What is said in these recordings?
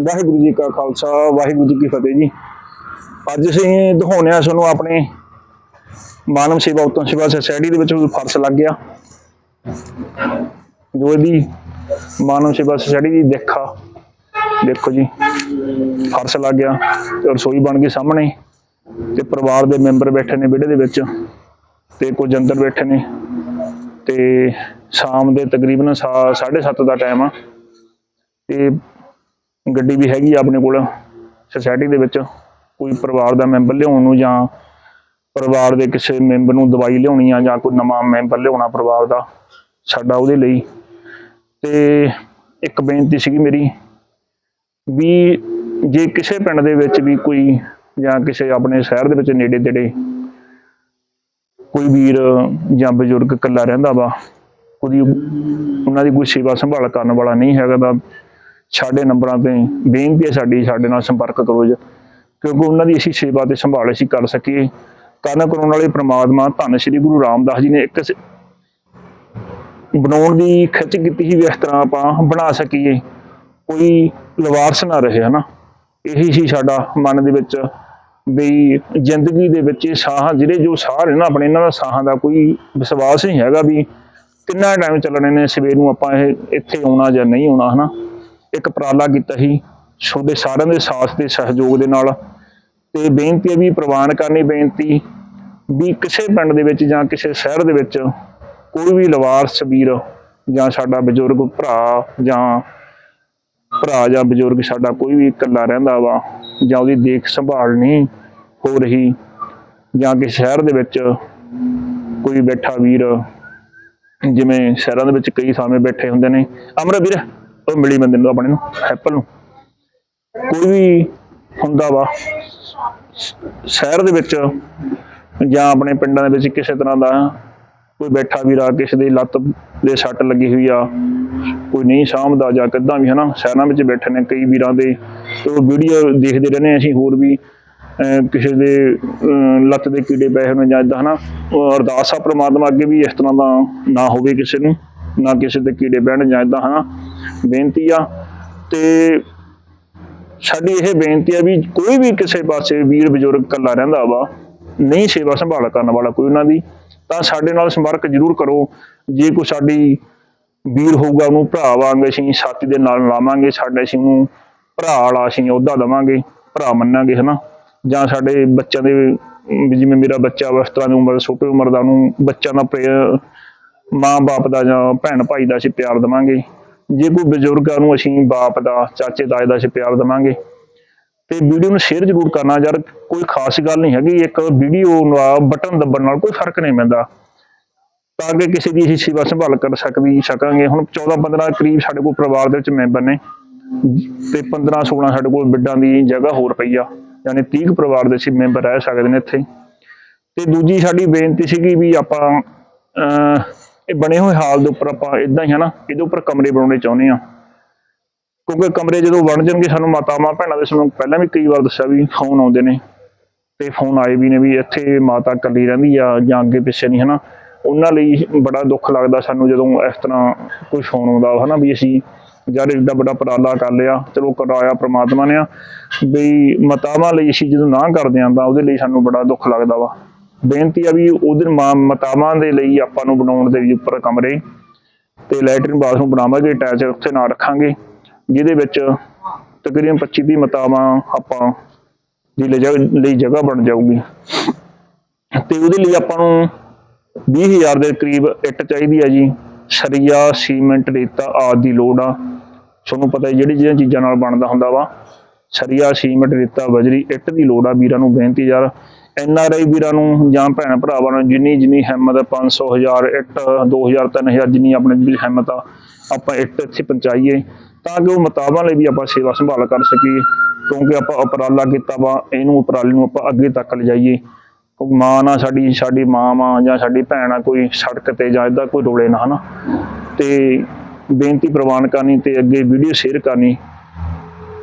ਵਾਹਿਗੁਰੂ ਜੀ ਕਾ ਖਾਲਸਾ, ਵਾਹਿਗੁਰੂ ਜੀ ਕੀ ਫਤਿਹ ਜੀ। ਅੱਜ ਅਸੀਂ ਦਿਖਾਉਂਦੇ ਹਾਂ ਤੁਹਾਨੂੰ ਆਪਣੇ ਮਾਨਵ ਸੇਵਾ, ਉਤਮ ਸੇਵਾ ਸੋਸਾਇਟੀ ਦੇ ਵਿੱਚ ਫਰਸ਼ ਲੱਗ ਗਿਆ। ਜੋ ਇਹਦੀ ਮਾਨਵ ਸੇਵਾ ਸੋਸਾਇਟੀ ਦੀ ਦੇਖਾ, ਦੇਖੋ ਜੀ ਫਰਸ਼ ਲੱਗ ਗਿਆ ਤੇ ਰਸੋਈ ਬਣ ਗਈ ਸਾਹਮਣੇ ਤੇ ਪਰਿਵਾਰ ਦੇ ਮੈਂਬਰ ਬੈਠੇ ਨੇ ਵਿਹੜੇ ਦੇ ਵਿੱਚ ਤੇ ਕੁਝ ਅੰਦਰ ਬੈਠੇ ਨੇ ਤੇ ਸ਼ਾਮ ਦੇ ਤਕਰੀਬਨ 7:30 ਦਾ ਟਾਈਮ ਆ। ਤੇ ਗੱਡੀ ਵੀ ਹੈਗੀ ਆ ਆਪਣੇ ਕੋਲ ਸੋਸਾਇਟੀ ਦੇ ਵਿੱਚ। ਕੋਈ ਪਰਿਵਾਰ ਦਾ ਮੈਂਬਰ ਲਿਆਉਣ ਨੂੰ ਜਾਂ ਪਰਿਵਾਰ ਦੇ ਕਿਸੇ ਮੈਂਬਰ ਨੂੰ ਦਵਾਈ ਲਿਆਉਣੀ ਆ ਜਾਂ ਕੋਈ ਨਵਾਂ ਮੈਂਬਰ ਲਿਆਉਣਾ ਪਰਿਵਾਰ ਦਾ, ਸਾਡਾ ਉਹਦੇ ਲਈ। ਤੇ ਇੱਕ ਬੇਨਤੀ ਸੀਗੀ ਮੇਰੀ ਵੀ ਜੇ ਕਿਸੇ ਪਿੰਡ ਦੇ ਵਿੱਚ ਵੀ ਕੋਈ ਜਾਂ ਕਿਸੇ ਆਪਣੇ ਸ਼ਹਿਰ ਦੇ ਵਿੱਚ ਨੇੜੇ ਤੇੜੇ ਕੋਈ ਵੀਰ ਜਾਂ ਬਜ਼ੁਰਗ ਇਕੱਲਾ ਰਹਿੰਦਾ ਵਾ, ਉਹਦੀ ਉਹਨਾਂ ਦੀ ਕੋਈ ਸੇਵਾ ਸੰਭਾਲ ਕਰਨ ਵਾਲਾ ਨਹੀਂ ਹੈਗਾ ਤਾਂ ਸਾਡੇ ਨੰਬਰਾਂ ਤੇ ਬੇਨਤੀ ਹੈ ਸਾਡੀ, ਸਾਡੇ ਨਾਲ ਸੰਪਰਕ ਕਰੋ ਜੀ। ਕਿਉਂਕਿ ਉਹਨਾਂ ਦੀ ਅਸੀਂ ਸੇਵਾ ਤੇ ਸੰਭਾਲ ਅਸੀਂ ਕਰ ਸਕੀਏ। ਕਰਨ ਕਰਾਉਣ ਵਾਲੇ ਪ੍ਰਮਾਤਮਾ ਧੰਨ ਸ਼੍ਰੀ ਗੁਰੂ ਰਾਮਦਾਸ ਜੀ ਨੇ ਇੱਕ ਬਣਾਉਣ ਦੀ ਖਿੱਚ ਕੀਤੀ ਸੀ ਵੀ ਇਸ ਤਰ੍ਹਾਂ ਆਪਾਂ ਬਣਾ ਸਕੀਏ। ਕੋਈ ਲਵਾਰਸ ਨਾ ਰਹੇ, ਹਨਾ। ਇਹੀ ਸੀ ਸਾਡਾ ਮਨ ਦੇ ਵਿੱਚ ਵੀ ਜ਼ਿੰਦਗੀ ਦੇ ਵਿੱਚ ਇਹ ਸਾਹ, ਜਿਹੜੇ ਜੋ ਸਾਹ ਨੇ ਨਾ ਆਪਣੇ, ਇਹਨਾਂ ਦਾ ਸਾਹਾਂ ਦਾ ਕੋਈ ਵਿਸ਼ਵਾਸ ਨਹੀਂ ਹੈਗਾ ਵੀ ਕਿੰਨਾ ਟਾਈਮ ਚੱਲਣੇ ਨੇ, ਸਵੇਰ ਨੂੰ ਆਪਾਂ ਇਹ ਇੱਥੇ ਆਉਣਾ ਜਾਂ ਨਹੀਂ ਆਉਣਾ, ਹਨਾ। ਇੱਕ ਉਪਰਾਲਾ ਕੀਤਾ ਸੀ। ਤੁਹਾਡੇ ਸਾਰਿਆਂ ਦੇ ਸਾਥ ਤੇ ਸਹਿਯੋਗ ਦੇ ਨਾਲ। ਤੇ ਬੇਨਤੀ ਹੈ ਵੀ ਪ੍ਰਵਾਨ ਕਰਨੀ ਬੇਨਤੀ ਵੀ ਕਿਸੇ ਪਿੰਡ ਦੇ ਵਿੱਚ ਜਾਂ ਕਿਸੇ ਸ਼ਹਿਰ ਦੇ ਵਿੱਚ ਕੋਈ ਵੀ ਲਵਾਰਸ ਵੀਰ ਜਾਂ ਸਾਡਾ ਬਜ਼ੁਰਗ ਭਰਾ ਜਾਂ ਭਰਾ ਜਾਂ ਬਜ਼ੁਰਗ ਸਾਡਾ ਕੋਈ ਵੀ ਇਕੱਲਾ ਰਹਿੰਦਾ ਵਾ ਜਾਂ ਉਹਦੀ ਦੇਖ ਸੰਭਾਲ ਨਹੀਂ ਹੋ ਰਹੀ ਜਾਂ ਕਿ ਸ਼ਹਿਰ ਦੇ ਵਿੱਚ ਕੋਈ ਬੈਠਾ ਵੀਰ ਜਿਵੇਂ ਸ਼ਹਿਰਾਂ ਦੇ ਵਿੱਚ ਕਈ ਥਾਵੇਂ ਬੈਠੇ ਹੁੰਦੇ ਨੇ। ਅਮਰ ਵੀਰ ਉਹ ਮਿਲੀ ਬੰਦੇ ਨੂੰ, ਆਪਣੇ ਨੂੰ ਐਪਲ ਨੂੰ। ਕੋਈ ਵੀ ਹੁੰਦਾ ਵਾ ਸ਼ਹਿਰ ਦੇ ਵਿੱਚ ਜਾਂ ਆਪਣੇ ਪਿੰਡਾਂ ਦੇ ਵਿੱਚ ਕਿਸੇ ਤਰ੍ਹਾਂ ਦਾ ਕੋਈ ਬੈਠਾ ਵੀਰ ਆ ਕਿਸੇ ਦੀ ਲੱਤ ਦੇ ਸੱਟ ਲੱਗੀ ਹੋਈ ਆ, ਕੋਈ ਨਹੀਂ ਸਾਂਭਦਾ ਜਾਂ ਕਿੱਦਾਂ ਵੀ, ਹਨਾ? ਸ਼ਹਿਰਾਂ ਵਿੱਚ ਬੈਠੇ ਨੇ ਕਈ ਵੀਰਾਂ ਦੇ, ਤੇ ਉਹ ਵੀਡੀਓ ਦੇਖਦੇ ਰਹਿੰਦੇ ਹਾਂ ਅਸੀਂ, ਹੋਰ ਵੀ, ਅਹ, ਕਿਸੇ ਦੇ, ਅਹ, ਲੱਤ ਦੇ ਕੀੜੇ ਪਏ ਹੋਣ ਜਾਂ ਇਦਾਂ ਹਨਾ? ਉਹ ਅਰਦਾਸ ਆ ਪ੍ਰਮਾਤਮਾ ਅੱਗੇ ਵੀ ਇਸ ਤਰ੍ਹਾਂ ਦਾ ਨਾ ਹੋਵੇ ਕਿਸੇ ਨੂੰ, ਨਾ ਕਿਸੇ ਦੇ ਕੀੜੇ ਬਹਿਣ ਜਾਂ ਇਦਾਂ ਹਨਾ? ਬੇਨਤੀ ਆ। ਤੇ ਸਾਡੀ ਇਹ ਬੇਨਤੀ ਆ ਵੀ ਕੋਈ ਵੀ ਕਿਸੇ ਪਾਸੇ ਵੀਰ ਬਜ਼ੁਰਗ ਇਕੱਲਾ ਰਹਿੰਦਾ ਵਾ, ਨਹੀਂ ਸੇਵਾ ਸੰਭਾਲ ਕਰਨ ਵਾਲਾ ਕੋਈ ਉਹਨਾਂ ਦੀ, ਤਾਂ ਸਾਡੇ ਨਾਲ ਸੰਪਰਕ ਜ਼ਰੂਰ ਕਰੋ। ਜੇ ਕੋਈ ਸਾਡੀ ਵੀਰ ਹੋਊਗਾ, ਉਹਨੂੰ ਭਰਾ ਵਾਂਗੇ ਅਸੀਂ ਸਾਥੀ ਦੇ ਨਾਲ ਲਾਵਾਂਗੇ, ਸਾਡੇ ਅਸੀਂ ਉਹਨੂੰ ਭਰਾ ਵਾਲਾ ਅਸੀਂ ਅਹੁਦਾ ਦੇਵਾਂਗੇ, ਭਰਾ ਮੰਨਾਂਗੇ, ਹਨਾ? ਜਾਂ ਸਾਡੇ ਬੱਚਿਆਂ ਦੇ ਜਿਵੇਂ ਮੇਰਾ ਬੱਚਾ ਵਾ, ਇਸ ਤਰ੍ਹਾਂ ਦੀ ਉਮਰ, ਛੋਟੀ ਉਮਰ ਦਾ ਉਹਨੂੰ ਬੱਚਿਆਂ ਦਾ ਪ੍ਰੇਮ ਮਾਂ ਬਾਪ ਦਾ ਜਾਂ ਭੈਣ ਭਾਈ ਦਾ ਅਸੀਂ ਪਿਆਰ ਦੇਵਾਂਗੇ। ਜੇ ਕੋਈ ਬਜ਼ੁਰਗ ਆ ਉਹਨੂੰ ਅਸੀਂ ਬਾਪ ਦਾ ਚਾਚੇ ਤਾਏ ਦਾ ਅਸੀਂ ਪਿਆਰ ਦੇਵਾਂਗੇ। ਤੇ ਵੀਡੀਓ ਨੂੰ ਸ਼ੇਅਰ ਜ਼ਰੂਰ ਕਰਨਾ ਯਾਰ ਕੋਈ ਖਾਸ ਗੱਲ ਨਹੀਂ ਹੈਗੀ ਇੱਕ ਵੀਡੀਓ ਨਾਲ ਬਟਨ ਦੱਬਣ ਨਾਲ ਕੋਈ ਫ਼ਰਕ ਨਹੀਂ ਪੈਂਦਾ। ਤਾਂ ਕਿ ਕਿਸੇ ਦੀ ਅਸੀਂ ਸੇਵਾ ਸੰਭਾਲ ਕਰ ਸਕਦੀ ਸਕਾਂਗੇ। ਹੁਣ 14 15 ਕਰੀਬ ਸਾਡੇ ਕੋਲ ਪਰਿਵਾਰ ਦੇ ਵਿੱਚ ਮੈਂਬਰ ਨੇ। ਤੇ 15 16 ਸਾਡੇ ਕੋਲ ਬਿੱਡਾਂ ਦੀ ਜਗ੍ਹਾ ਹੋਰ ਪਈ ਆ। ਯਾਨੀ 30 ਕੁ ਪਰਿਵਾਰ ਦੇ ਅਸੀਂ ਮੈਂਬਰ ਰਹਿ ਸਕਦੇ ਨੇ ਇੱਥੇ। ਤੇ ਦੂਜੀ ਸਾਡੀ ਬੇਨਤੀ ਸੀਗੀ ਵੀ ਆਪਾਂ ਅਹ, ਇਹ ਬਣੇ ਹੋਏ ਹਾਲ ਦੇ ਉੱਪਰ ਆਪਾਂ ਇਦਾਂ ਹੀ ਹਨਾ ਇਹਦੇ ਉੱਪਰ ਕਮਰੇ ਬਣਾਉਣੇ ਚਾਹੁੰਦੇ ਆ। ਕਿਉਂਕਿ ਕਮਰੇ ਜਦੋਂ ਬਣ ਜਾਣਗੇ, ਸਾਨੂੰ ਮਾਤਾਵਾਂ ਭੈਣਾਂ ਦੇ ਸਾਨੂੰ ਪਹਿਲਾਂ ਵੀ ਕਈ ਵਾਰ ਦੱਸਿਆ ਵੀ ਫੋਨ ਆਉਂਦੇ ਨੇ ਤੇ ਫੋਨ ਆਏ ਵੀ ਨੇ ਵੀ ਇੱਥੇ ਮਾਤਾ ਇਕੱਲੀ ਰਹਿੰਦੀ ਆ ਜਾਂ ਅੱਗੇ ਪਿੱਛੇ ਨਹੀਂ, ਹਨਾ। ਉਹਨਾਂ ਲਈ ਬੜਾ ਦੁੱਖ ਲੱਗਦਾ ਸਾਨੂੰ ਜਦੋਂ ਇਸ ਤਰ੍ਹਾਂ ਕੋਈ ਫੋਨ ਆਉਂਦਾ ਹਨਾ, ਵੀ ਅਸੀਂ ਯਾਰ ਏਡਾ ਵੱਡਾ ਉਪਰਾਲਾ ਕਰ ਲਿਆ, ਚਲੋ ਕਰਾਇਆ ਪ੍ਰਮਾਤਮਾ ਨੇ ਆ, ਵੀ ਮਾਤਾਵਾਂ ਲਈ ਅਸੀਂ ਜਦੋਂ ਨਾ ਕਰਦੇ ਆਂ ਤਾਂ ਉਹਦੇ ਲਈ ਸਾਨੂੰ ਬੜਾ ਦੁੱਖ ਲੱਗਦਾ ਵਾ। ਬੇਨਤੀ ਆ ਵੀ ਉਹਦੇ ਮਾਂ ਮਾਤਾਵਾਂ ਦੇ ਲਈ ਆਪਾਂ ਨੂੰ ਬਣਾਉਣ ਦੇ ਵੀ ਉੱਪਰ ਕਮਰੇ ਤੇ ਲੈਟਰਨ ਬਾਥਰੂਮ ਬਣਾਵਾਂਗੇ, ਅਟੈਚ ਉੱਥੇ ਨਾ ਰੱਖਾਂਗੇ, ਜਿਹਦੇ ਵਿੱਚ ਤਕਰੀਬਨ 25 ਦੀ ਮਤਾਵਾਂ ਆਪਾਂ ਦੀ ਜਗ੍ਹਾ- ਲਈ ਜਗ੍ਹਾ ਬਣ ਜਾਊਗੀ। ਤੇ ਉਹਦੇ ਲਈ ਆਪਾਂ ਨੂੰ 20000 ਦੇ ਕਰੀਬ ਇੱਟ ਚਾਹੀਦੀ ਆ ਜੀ, ਸਰੀਆ, ਸੀਮੈਂਟ, ਰੇਤਾ ਆਦਿ ਦੀ ਲੋੜ ਆ। ਤੁਹਾਨੂੰ ਪਤਾ ਹੈ ਜਿਹੜੀ ਜਿਹੜੀਆਂ ਚੀਜ਼ਾਂ ਨਾਲ ਬਣਦਾ ਹੁੰਦਾ ਵਾ, ਸਰੀਆ, ਸੀਮੈਂਟ, ਰੇਤਾ, ਬਜਰੀ ਇੱਟ ਦੀ ਲੋੜ ਆ ਵੀਰਾਂ ਨੂੰ ਬੇਨਤੀ ਯਾਰ। ਐਨ ਆਰ ਆਈ ਵੀਰਾਂ ਨੂੰ ਜਾਂ ਭੈਣ ਭਰਾਵਾਂ ਨੂੰ ਜਿੰਨੀ ਜਿੰਨੀ ਹਿੰਮਤ ਹੈ 500 ਹਜ਼ਾਰ ਇੱਟ 2000 3000 ਜਿੰਨੀ ਆਪਣੇ ਦੀ ਹਿੰਮਤ ਆ, ਆਪਾਂ ਇੱਟ ਇੱਥੇ ਪਹੁੰਚਾਈਏ ਤਾਂ ਕਿ ਉਹ ਮਤਾਬਾਂ ਲਈ ਵੀ ਆਪਾਂ ਸੇਵਾ ਸੰਭਾਲ ਕਰ ਸਕੀਏ, ਕਿਉਂਕਿ ਆਪਾਂ ਉਪਰਾਲਾ ਕੀਤਾ ਵਾ, ਇਹਨੂੰ ਉਪਰਾਲੇ ਨੂੰ ਆਪਾਂ ਅੱਗੇ ਤੱਕ ਲਿਜਾਈਏ। ਮਾਂ ਨਾ ਸਾਡੀ ਸਾਡੀ ਮਾਂ ਮਾਂ ਜਾਂ ਸਾਡੀ ਭੈਣ ਆ, ਕੋਈ ਸੜਕ ਤੇ ਜਾਂ ਏਦਾਂ ਕੋਈ ਰੋਲੇ ਨਾ, ਹਨਾ? ਤੇ ਬੇਨਤੀ ਪ੍ਰਵਾਨ ਕਰਨੀ ਤੇ ਅੱਗੇ ਵੀਡੀਓ ਸ਼ੇਅਰ ਕਰਨੀ।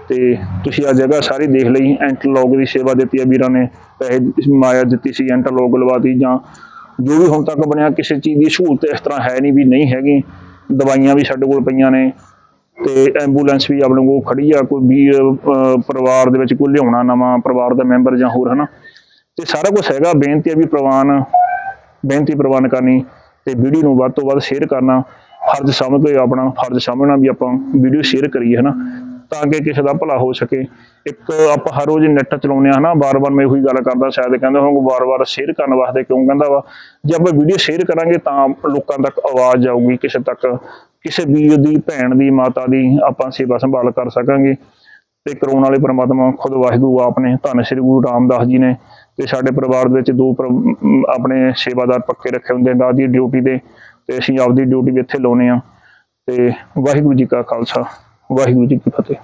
ਤੇ ਤੁਸੀਂ ਆ ਜਗ੍ਹਾ ਸਾਰੀ ਦੇਖ ਲਈ ਐਂਟਰਲੌਗ ਦੀ ਸੇਵਾ ਦਿੱਤੀ ਆ ਵੀਰਾਂ ਨੇ, ਪੈਸੇ ਮਾਇਆ ਦਿੱਤੀ ਸੀ ਐਂਟਰਲੌਗ ਲਵਾਤੀ ਜਾਂ ਜੋ ਵੀ ਹੁਣ ਤੱਕ ਬਣਿਆ ਕਿਸੇ ਚੀਜ਼ ਦੀ ਸਹੂਲਤ ਇਸ ਤਰ੍ਹਾਂ ਹੈ ਨਹੀਂ ਵੀ ਨਹੀਂ ਹੈਗੀ, ਦਵਾਈਆਂ ਵੀ ਸਾਡੇ ਕੋਲ ਪਈਆਂ ਨੇ ਤੇ ਐਂਬੂਲੈਂਸ ਵੀ ਆਪਣੇ ਕੋਲ ਖੜੀ ਆ, ਕੋਈ ਵੀ ਪਰਿਵਾਰ ਦੇ ਵਿੱਚ ਕੋਈ ਲਿਆਉਣਾ ਨਵਾਂ ਪਰਿਵਾਰ ਦਾ ਮੈਂਬਰ ਜਾਂ ਹੋਰ, ਹਨਾ? ਤੇ ਸਾਰਾ ਕੁਝ ਹੈਗਾ, ਬੇਨਤੀ ਹੈ ਵੀ ਪ੍ਰਵਾਨ, ਬੇਨਤੀ ਪ੍ਰਵਾਨ ਕਰਨੀ ਤੇ ਵੀਡੀਓ ਨੂੰ ਵੱਧ ਤੋਂ ਵੱਧ ਸ਼ੇਅਰ ਕਰਨਾ, ਫਰਜ਼ ਸਮਝ ਕੇ ਆਪਣਾ, ਫਰਜ਼ ਸਮਝਣਾ ਵੀ ਆਪਾਂ ਵੀਡੀਓ ਸ਼ੇਅਰ ਕਰੀਏ, ਹਨਾ? ਤਾਂ ਕਿ ਕਿਸੇ ਦਾ ਭਲਾ ਹੋ ਸਕੇ। ਇੱਕ ਆਪਾਂ ਹਰ ਰੋਜ਼ ਨੈਟ ਚਲਾਉਂਦੇ ਆ ਹਨਾ ਵਾਰ ਵਾਰ ਮੈਂ ਉਹੀ ਗੱਲ ਕਰਦਾ, ਸ਼ਾਇਦ ਕਹਿੰਦੇ ਹੋਵਾਂਗੇ ਵਾਰ ਵਾਰ ਸ਼ੇਅਰ ਕਰਨ ਵਾਸਤੇ ਕਿਉਂ ਕਹਿੰਦਾ ਵਾ। ਜੇ ਆਪਾਂ ਵੀਡੀਓ ਸ਼ੇਅਰ ਕਰਾਂਗੇ ਤਾਂ ਲੋਕਾਂ ਤੱਕ ਆਵਾਜ਼ ਜਾਊਗੀ ਕਿਸੇ ਤੱਕ। ਕਿਸੇ ਵੀਰ ਦੀ, ਭੈਣ ਦੀ, ਮਾਤਾ ਦੀ ਆਪਾਂ ਸੇਵਾ ਸੰਭਾਲ ਕਰ ਸਕਾਂਗੇ। ਤੇ ਕਰਾਉਣ ਵਾਲੇ ਪ੍ਰਮਾਤਮਾ ਖੁਦ ਵਾਹਿਗੁਰੂ ਆਪ ਨੇ ਧੰਨ ਸ੍ਰੀ ਗੁਰੂ ਰਾਮਦਾਸ ਜੀ ਨੇ ਤੇ ਸਾਡੇ ਪਰਿਵਾਰ ਦੇ ਵਿੱਚ ਦੋ ਪਰ- ਆਪਣੇ ਸੇਵਾਦਾਰ ਪੱਕੇ ਰੱਖੇ ਹੁੰਦੇ ਨੇ ਦੀ ਡਿਊਟੀ ਤੇ। ਤੇ ਅਸੀਂ ਆਪਦੀ ਡਿਊਟੀ ਵੀ ਇੱਥੇ ਲਾਉਨੇ ਆ ਤੇ ਵਾਹਿਗੁਰੂ ਜੀ ਕਾ ਖਾਲਸਾ, ਵਾਹਿਗੁਰੂ ਜੀ ਕੀ ਫਤਿਹ।